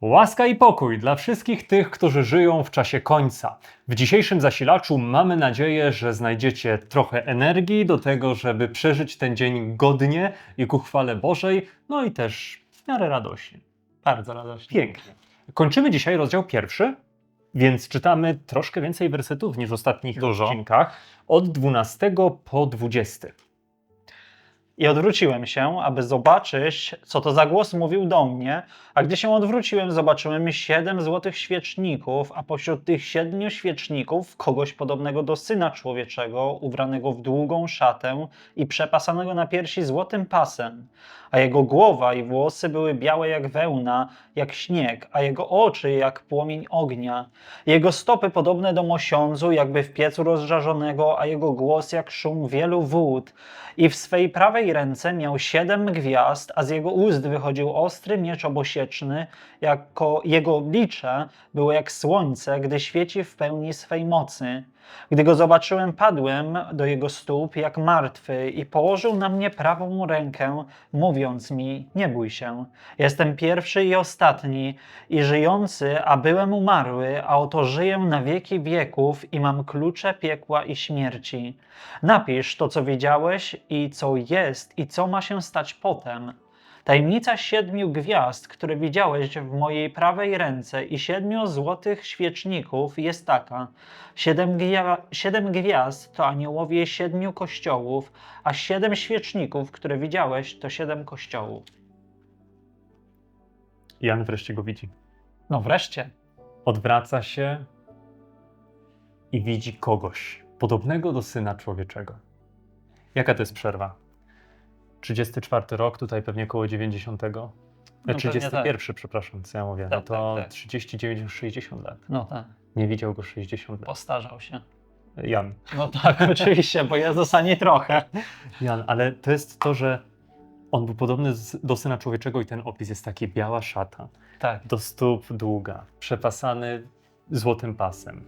Łaska i pokój dla wszystkich tych, którzy żyją w czasie końca. W dzisiejszym zasilaczu mamy nadzieję, że znajdziecie trochę energii do tego, żeby przeżyć ten dzień godnie i ku chwale Bożej, no i też w miarę radośnie. Bardzo radośnie. Pięknie. Kończymy dzisiaj rozdział pierwszy, więc czytamy troszkę więcej wersetów niż w ostatnich Dużo. odcinkach, od 12 po 20. I odwróciłem się, aby zobaczyć, co to za głos mówił do mnie, a gdy się odwróciłem, zobaczyłem siedem złotych świeczników, a pośród tych siedmiu świeczników kogoś podobnego do Syna Człowieczego, ubranego w długą szatę i przepasanego na piersi złotym pasem, a jego głowa i włosy były białe jak wełna, jak śnieg, a jego oczy jak płomień ognia, jego stopy podobne do mosiądzu, jakby w piecu rozżarzonego, a jego głos jak szum wielu wód. I w swej prawej ręce miał siedem gwiazd, a z jego ust wychodził ostry miecz obosieczny, jako jego oblicze było jak słońce, gdy świeci w pełni swej mocy. Gdy go zobaczyłem, padłem do jego stóp jak martwy i położył na mnie prawą rękę, mówiąc mi: Nie bój się, jestem pierwszy i ostatni, i żyjący, a byłem umarły, a oto żyję na wieki wieków i mam klucze piekła i śmierci. Napisz to, co wiedziałeś i co jest, i co ma się stać potem. Tajemnica siedmiu gwiazd, które widziałeś w mojej prawej ręce i siedmiu złotych świeczników jest taka. Siedem, gwia- siedem gwiazd to aniołowie siedmiu kościołów, a siedem świeczników, które widziałeś, to siedem kościołów. Jan wreszcie go widzi. No wreszcie. Odwraca się i widzi kogoś podobnego do Syna Człowieczego. Jaka to jest przerwa? 34 rok, tutaj pewnie koło 90. No No, pewnie 31, przepraszam, co ja mówię. No Tak, to tak, tak. 39, 60 lat. No tak, Nie widział go 60 lat. postarzał się. Jan. No tak, oczywiście, bo Jezus ani trochę. Jan, ale to jest to, że on był podobny do Syna Człowieczego i ten opis jest taki biała szata, Tak. do stóp długa, przepasany złotym pasem,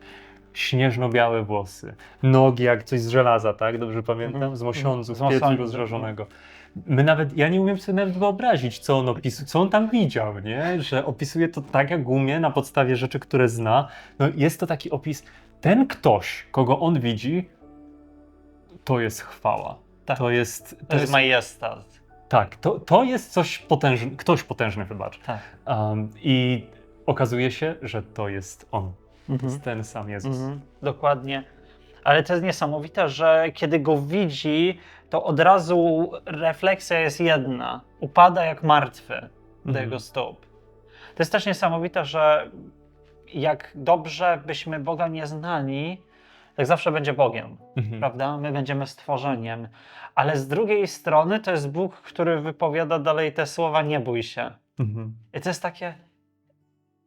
śnieżno-białe włosy, nogi jak coś z żelaza, tak? Dobrze pamiętam? Z mosiądzu, Z z piecu mosiądzu. rozżarzonego. My nawet, ja nie umiem sobie nawet wyobrazić, co on opisuje, co on tam widział, nie? Że opisuje to tak, jak umie, na podstawie rzeczy, które zna. No jest to taki opis, ten ktoś, kogo on widzi, to jest chwała. Tak. To jest, To jest majestat. tak, to, to jest coś potężny, ktoś potężny, wybacz. Tak. Um, I okazuje się, że to jest on. To Mhm. jest ten sam Jezus. Mhm, dokładnie. Ale to jest niesamowite, że kiedy go widzi, to od razu refleksja jest jedna. Upada jak martwy do Mhm. jego stóp. To jest też niesamowite, że jak dobrze byśmy Boga nie znali, tak zawsze będzie Bogiem, Mhm. prawda? My będziemy stworzeniem. Ale z drugiej strony to jest Bóg, który wypowiada dalej te słowa: nie bój się. Mhm. I to jest takie.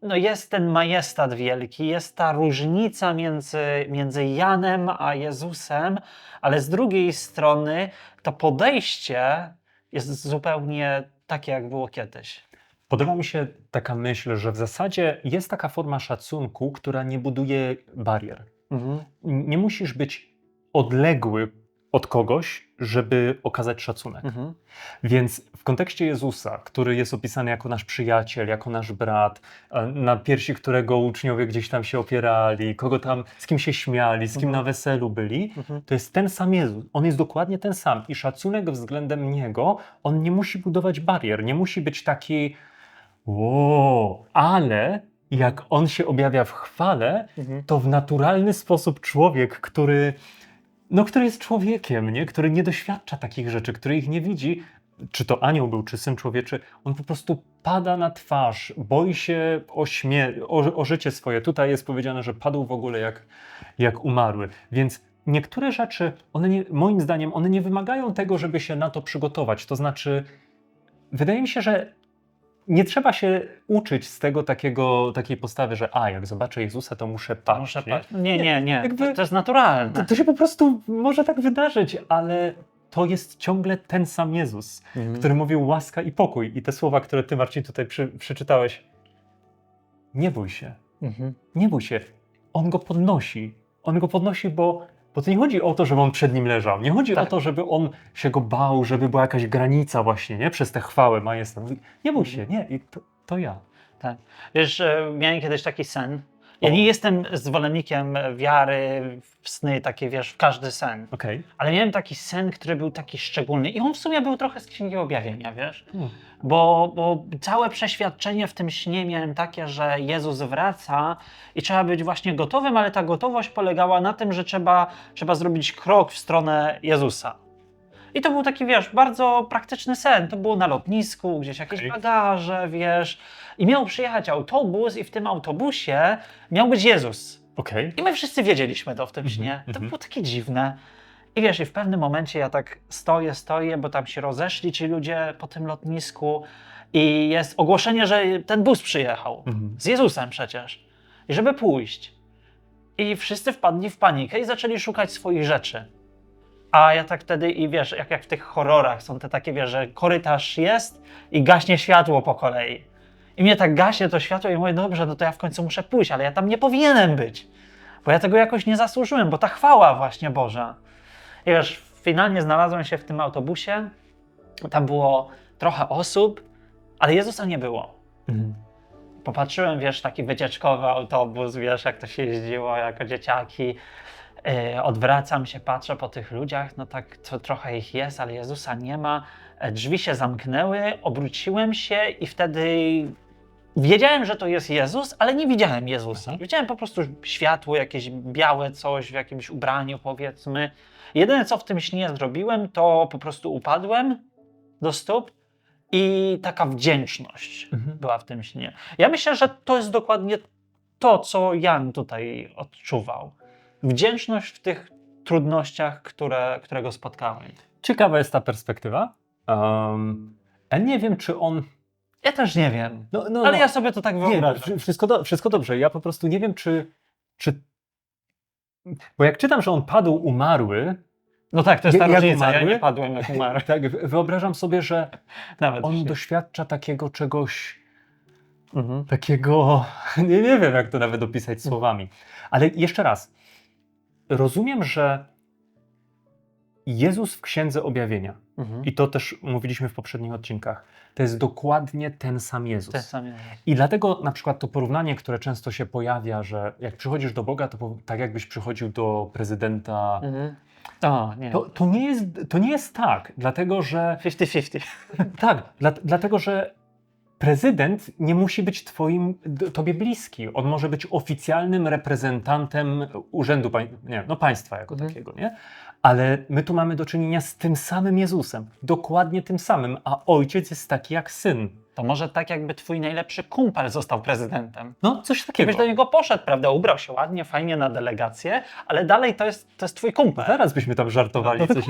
No jest ten majestat wielki, jest ta różnica między, między Janem a Jezusem, ale z drugiej strony to podejście jest zupełnie takie, jak było kiedyś. Podoba mi się taka myśl, że w zasadzie jest taka forma szacunku, która nie buduje barier. Nie musisz być odległy od kogoś, żeby okazać szacunek. Więc w kontekście Jezusa, który jest opisany jako nasz przyjaciel, jako nasz brat, e, na piersi którego uczniowie gdzieś tam się opierali, kogo tam, z kim się śmiali, z kim Mhm. na weselu byli, Mhm. to jest ten sam Jezus. On jest dokładnie ten sam i szacunek względem Niego, on nie musi budować barier, nie musi być taki wow, ale jak On się objawia w chwale, to w naturalny sposób człowiek, który, no, który jest człowiekiem, nie? który nie doświadcza takich rzeczy, który ich nie widzi, czy to anioł był, czy syn człowieczy, on po prostu pada na twarz, boi się o, śmie- o, o życie swoje. Tutaj jest powiedziane, że padł w ogóle jak, jak umarły. Więc niektóre rzeczy, one nie, moim zdaniem, one nie wymagają tego, żeby się na to przygotować. To znaczy, wydaje mi się, że nie trzeba się uczyć z tego takiego, takiej postawy, że a, jak zobaczę Jezusa, to muszę paść. Muszę nie? paść. Nie, nie, nie. Jakby- To jest naturalne. To, to się po prostu może tak wydarzyć, ale to jest ciągle ten sam Jezus, Mhm. który mówił łaska i pokój. I te słowa, które ty, Marcin, tutaj przy, przeczytałeś, nie bój się, Mhm. nie bój się. On go podnosi. On go podnosi, bo, bo to nie chodzi o to, żeby on przed nim leżał. Nie chodzi Tak. o to, żeby on się go bał, żeby była jakaś granica właśnie, nie? Przez tę chwałę majestat. Nie bój się, nie, i to, to ja. Tak. Wiesz, miałem kiedyś taki sen. Ja nie jestem zwolennikiem wiary w sny, takie wiesz, w każdy sen. Okej. Ale miałem taki sen, który był taki szczególny i on w sumie był trochę z Księgi Objawienia, wiesz? Hmm. Bo, bo całe przeświadczenie w tym śnie miałem takie, że Jezus wraca i trzeba być właśnie gotowym, ale ta gotowość polegała na tym, że trzeba, trzeba zrobić krok w stronę Jezusa. I to był taki, wiesz, bardzo praktyczny sen. To było na lotnisku, gdzieś jakieś Okej. bagaże, wiesz. I miał przyjechać autobus i w tym autobusie miał być Jezus. Okej. I my wszyscy wiedzieliśmy to w tym Mhm, śnie. To mhm. było takie dziwne. I wiesz, i w pewnym momencie ja tak stoję, stoję, bo tam się rozeszli ci ludzie po tym lotnisku i jest ogłoszenie, że ten bus przyjechał. Mhm. Z Jezusem przecież. I żeby pójść. I wszyscy wpadli w panikę i zaczęli szukać swoich rzeczy. A ja tak wtedy, i wiesz, jak, jak w tych horrorach są te takie, wiesz, że korytarz jest i gaśnie światło po kolei. I mnie tak gaśnie to światło i mówię, dobrze, no to ja w końcu muszę pójść, ale ja tam nie powinienem być. Bo ja tego jakoś nie zasłużyłem, bo ta chwała właśnie Boża. I wiesz, finalnie znalazłem się w tym autobusie. Tam było trochę osób, ale Jezusa nie było. Mhm. Popatrzyłem, wiesz, taki wycieczkowy autobus, wiesz, jak to się jeździło jako dzieciaki. Yy, odwracam się, patrzę po tych ludziach, no tak to trochę ich jest, ale Jezusa nie ma. E, Drzwi się zamknęły, obróciłem się i wtedy wiedziałem, że to jest Jezus, ale nie widziałem Jezusa. Mhm. Widziałem po prostu światło, jakieś białe coś w jakimś ubraniu, powiedzmy. Jedyne, co w tym śnie zrobiłem, to po prostu upadłem do stóp i taka wdzięczność Mhm. była w tym śnie. Ja myślę, że to jest dokładnie to, co Jan tutaj odczuwał. Wdzięczność w tych trudnościach, które, które go spotkały. Ciekawa jest ta perspektywa. Um, ale nie wiem, czy on. Ja też nie wiem, No, no, ale no. ja sobie to tak Nie, wyobrażam. wszy- wszystko, do, wszystko dobrze. Ja po prostu nie wiem, czy, czy. Bo jak czytam, że on padł umarły, No tak, to jest ta różnica. Ja umarły? nie padłem jak umarł. tak wy- wyobrażam sobie, że Nawet on się. doświadcza takiego czegoś, Mhm. takiego. Nie, nie wiem, jak to nawet opisać słowami. Ale jeszcze raz. Rozumiem, że Jezus w Księdze Objawienia, Mhm. i to też mówiliśmy w poprzednich odcinkach, to jest dokładnie ten sam Jezus. Te same. I dlatego na przykład to porównanie, które często się pojawia, że jak przychodzisz do Boga, to tak jakbyś przychodził do prezydenta. Mhm. O, nie. To, to, nie jest, to nie jest tak, dlatego że 50-50. tak, dla, dlatego że prezydent nie musi być twoim, tobie bliski. On może być oficjalnym reprezentantem urzędu, nie, no państwa jako Mhm. takiego, nie? Ale my tu mamy do czynienia z tym samym Jezusem, dokładnie tym samym, a ojciec jest taki jak syn. To może tak jakby twój najlepszy kumpel został prezydentem. No, coś takiego. Gdybyś do niego poszedł, prawda, ubrał się ładnie, fajnie na delegację, ale dalej to jest, to jest twój kumpel. Zaraz byśmy tam żartowali. No, coś.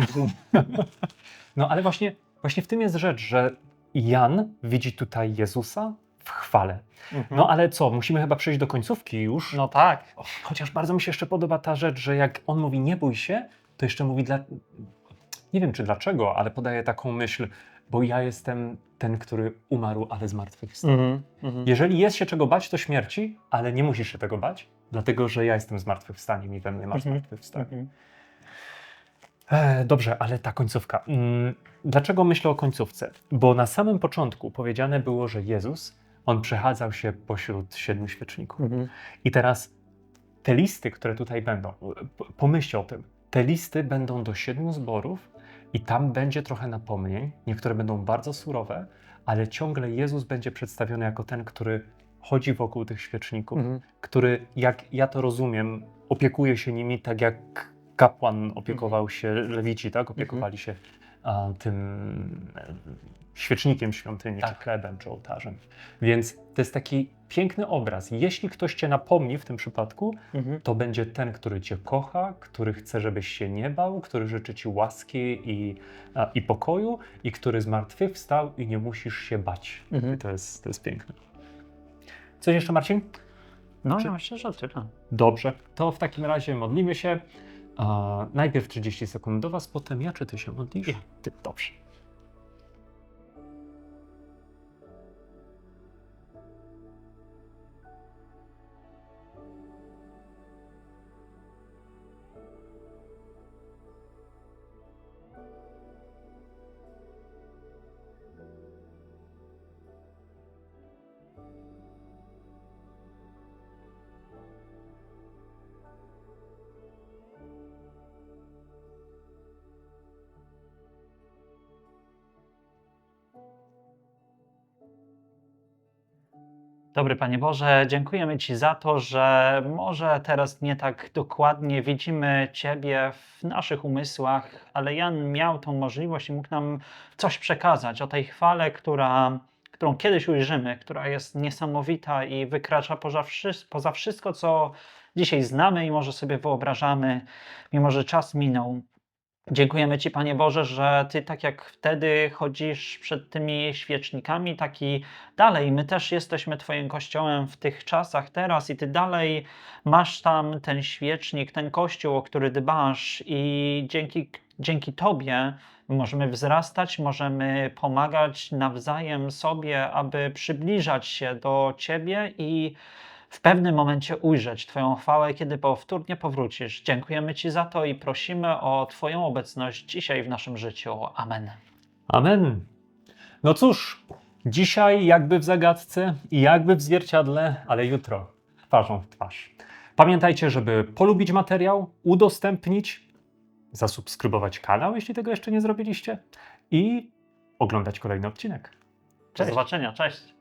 no ale właśnie, właśnie w tym jest rzecz, że Jan widzi tutaj Jezusa w chwale. Mhm. No ale co, musimy chyba przejść do końcówki już. no tak. Chociaż bardzo mi się jeszcze podoba ta rzecz, że jak on mówi nie bój się, to jeszcze mówi dla... Nie wiem czy dlaczego, ale podaje taką myśl, bo ja jestem ten, który umarł, ale zmartwychwstał. Mhm. Mhm. Jeżeli jest się czego bać, to śmierci, ale nie musisz się tego bać, dlatego że ja jestem zmartwychwstaniem i we mnie masz Mhm. zmartwychwstanie. Mhm. E, dobrze, ale ta końcówka. Mm, Dlaczego myślę o końcówce? Bo na samym początku powiedziane było, że Jezus, on przechadzał się pośród siedmiu świeczników. Mhm. I teraz te listy, które tutaj będą, p- pomyślcie o tym, te listy będą do siedmiu zborów i tam będzie trochę napomnień, niektóre będą bardzo surowe, ale ciągle Jezus będzie przedstawiony jako ten, który chodzi wokół tych świeczników, Mhm. który, jak ja to rozumiem, opiekuje się nimi tak jak kapłan opiekował się, lewici, tak? Opiekowali się a, tym e, świecznikiem świątyni, Tak. czy chlebem, czy ołtarzem. Więc to jest taki piękny obraz. Jeśli ktoś cię napomni w tym przypadku, Mhm. to będzie ten, który cię kocha, który chce, żebyś się nie bał, który życzy ci łaski i, a, i pokoju i który zmartwychwstał i nie musisz się bać. Mhm. To jest, to jest piękne. Coś jeszcze, Marcin? No, Czy- ja myślę, że tyle. Dobrze, to w takim razie modlimy się. Najpierw 30 sekund do Was, potem ja, czy Ty się modlisz? Ty, dobrze. Dobry Panie Boże, dziękujemy Ci za to, że może teraz nie tak dokładnie widzimy Ciebie w naszych umysłach, ale Jan miał tą możliwość i mógł nam coś przekazać o tej chwale, która, którą kiedyś ujrzymy, która jest niesamowita i wykracza poza, poza wszystko, co dzisiaj znamy i może sobie wyobrażamy, mimo że czas minął. Dziękujemy Ci, Panie Boże, że Ty tak jak wtedy chodzisz przed tymi świecznikami, tak i dalej. My też jesteśmy Twoim kościołem w tych czasach teraz i Ty dalej masz tam ten świecznik, ten kościół, o który dbasz i dzięki, dzięki Tobie możemy wzrastać, możemy pomagać nawzajem sobie, aby przybliżać się do Ciebie i w pewnym momencie ujrzeć Twoją chwałę, kiedy powtórnie powrócisz. Dziękujemy Ci za to i prosimy o Twoją obecność dzisiaj w naszym życiu. Amen. Amen. No cóż, dzisiaj jakby w zagadce i jakby w zwierciadle, ale jutro twarzą w twarz. Pamiętajcie, żeby polubić materiał, udostępnić, zasubskrybować kanał, jeśli tego jeszcze nie zrobiliście, i oglądać kolejny odcinek. Do Cześć. zobaczenia. Cześć.